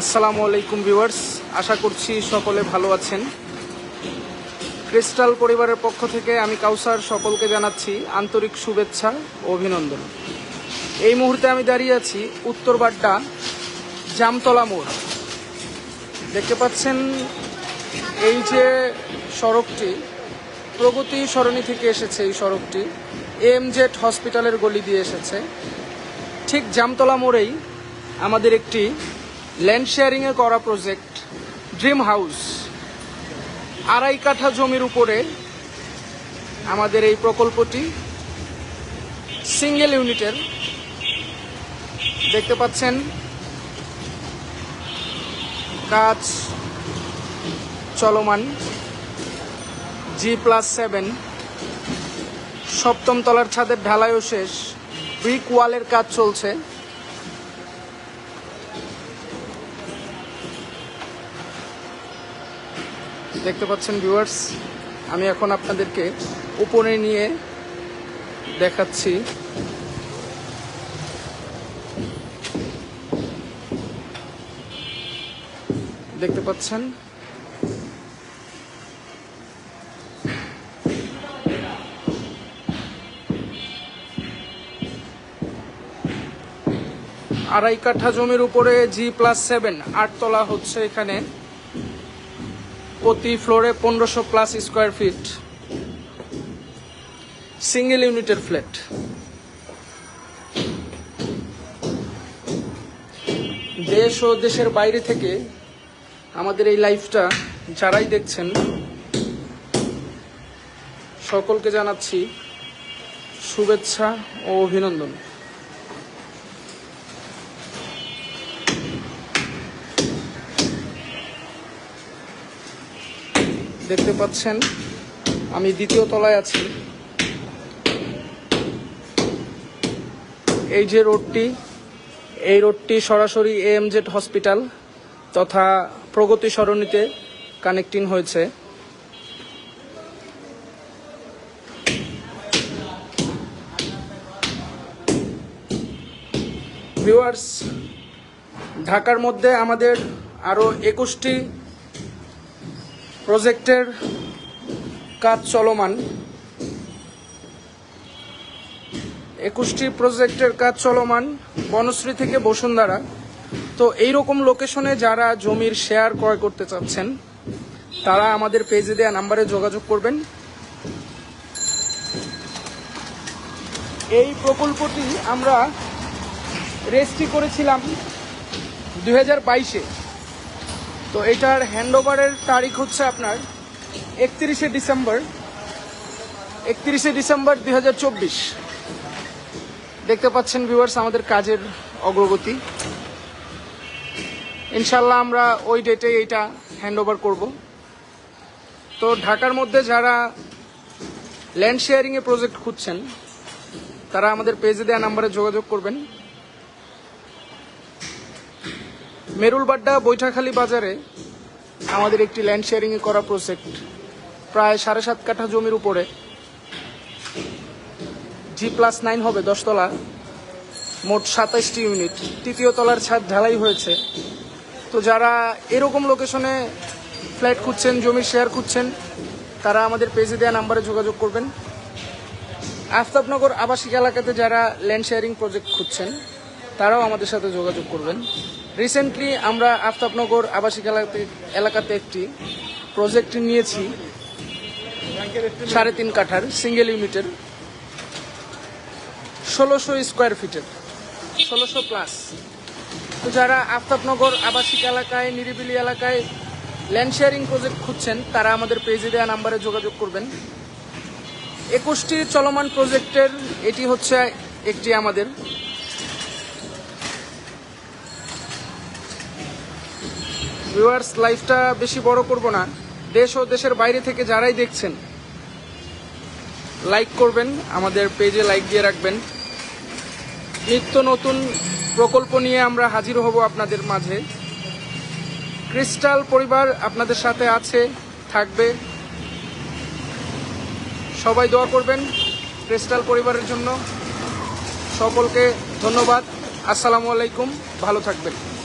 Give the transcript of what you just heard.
আসসালামু আলাইকুম ভিউয়ার্স। আশা করছি সকলে ভালো আছেন। ক্রিস্টাল পরিবারের পক্ষ থেকে আমি কাউসার সকলকে জানাচ্ছি আন্তরিক শুভেচ্ছা ও অভিনন্দন। এই মুহূর্তে আমি দাঁড়িয়ে আছি উত্তর বাড্ডা জামতলা মোড়। দেখতে পাচ্ছেন এই যে সড়কটি, প্রগতি সরণি থেকে এসেছে এই সড়কটি। এম জেড হসপিটালের গলি দিয়ে এসেছে। ঠিক জামতলা মোড়েই আমাদের একটি ল্যান্ড শেয়ারিংয়ে করা প্রজেক্ট ড্রিম হাউস আড়াই কাঠা জমির উপরে আমাদের এই প্রকল্পটি সিঙ্গেল ইউনিটের দেখতে পাচ্ছেন, কাজ চলমান জি প্লাস সেভেন সপ্তম তলার ছাদের ঢালাইও শেষ ব্রিক ওয়ালের কাজ চলছে। দেখতে পাচ্ছেন ভিউয়ার্স আমি এখন আপনাদেরকে উপরে নিয়ে দেখাচ্ছি। দেখতে পাচ্ছেন? আড়াই কাঠা জমির উপরে জি প্লাস সেভেন আটতলা হচ্ছে এখানে। প্রতি ফ্লোরে পনেরোশো প্লাস স্কোয়ার ফিট সিঙ্গেল ইউনিটের ফ্ল্যাট দেশ ও দেশের বাইরে থেকে আমাদের এই লাইফটা যারাই দেখছেন, সকলকে জানাচ্ছি শুভেচ্ছা ও অভিনন্দন। দেখতে পাচ্ছেন, আমি দ্বিতীয় তলায় আছি। এই যে রোডটি, এই রোডটি সরাসরি এএমজেড হসপিটাল তথা প্রগতি সরণিতে কানেক্টিং হয়েছে। ভিউয়ার্স, ঢাকার মধ্যে আমাদের আরও একুশটি প্রজেক্টের কাজ চলমান। একুশটি প্রজেক্টের কাজ চলমান বনশ্রী থেকে বসুন্ধরা। তো এই রকম লোকেশনে যারা জমির শেয়ার ক্রয় করতে চাচ্ছেন, তারা আমাদের পেজে দেওয়া নাম্বারে যোগাযোগ করবেন। এই প্রকল্পটি আমরা রেজিস্ট্রি করেছিলাম দুই হাজার বাইশে। তো এটার হ্যান্ডওভারের তারিখ হচ্ছে আপনার একত্রিশে ডিসেম্বর একত্রিশে ডিসেম্বর দুই হাজার চব্বিশ। দেখতে পাচ্ছেন ভিউয়ার্স আমাদের কাজের অগ্রগতি। ইনশাল্লাহ আমরা ওই ডেটে এইটা হ্যান্ডওভার করব। তো ঢাকার মধ্যে যারা ল্যান্ড শেয়ারিংয়ে প্রজেক্ট খুঁজছেন, তারা আমাদের পেজে দেওয়া নাম্বারে যোগাযোগ করবেন। মেরুলবাড্ডা বৈঠাখালী বাজারে আমাদের একটি ল্যান্ড শেয়ারিংয়ে করা প্রজেক্ট প্রায় সাড়ে সাত কাঠা জমির উপরে। জি প্লাস নাইন হবে দশতলা। মোট সাতাইশটি ইউনিট তৃতীয় তলার ছাদ ঢালাই হয়েছে। তো যারা এরকম লোকেশনে ফ্ল্যাট খুঁজছেন, জমির শেয়ার খুঁজছেন, তারা আমাদের পেজে দেওয়া নাম্বারে যোগাযোগ করবেন। আফতাবনগর আবাসিক এলাকাতে যারা ল্যান্ড শেয়ারিং প্রজেক্ট খুঁজছেন, তারাও আমাদের সাথে যোগাযোগ করবেন। রিসেন্টলি আমরা আফতাবনগর আবাসিক এলাকাতে এলাকাতে একটি প্রজেক্ট নিয়েছি। সাড়ে তিন কাঠার সিঙ্গেল ইউনিটের ষোলোশো স্কোয়ার ফিটের ষোলোশো প্লাস তো যারা আফতাবনগর আবাসিক এলাকায়, নিরিবিলি এলাকায় ল্যান্ড শেয়ারিং প্রজেক্ট খুঁজছেন, তারা আমাদের পেজে দেওয়া নাম্বারে যোগাযোগ করবেন। একুশটি চলমান প্রজেক্টের এটি হচ্ছে একটি আমাদের ভিউয়ার্স লাইফটা বেশি বড় করব না। দেশ ও দেশের বাইরে থেকে যারাই দেখছেন লাইক করবেন, আমাদের পেজে লাইক দিয়ে রাখবেন। নিত্য নতুন প্রকল্প নিয়ে আমরা হাজির হব আপনাদের মাঝে। ক্রিস্টাল পরিবার আপনাদের সাথে আছে, থাকবে। সবাই দোয়া করবেন ক্রিস্টাল পরিবারের জন্য। সকলকে ধন্যবাদ। আসসালামু আলাইকুম। ভালো থাকবেন।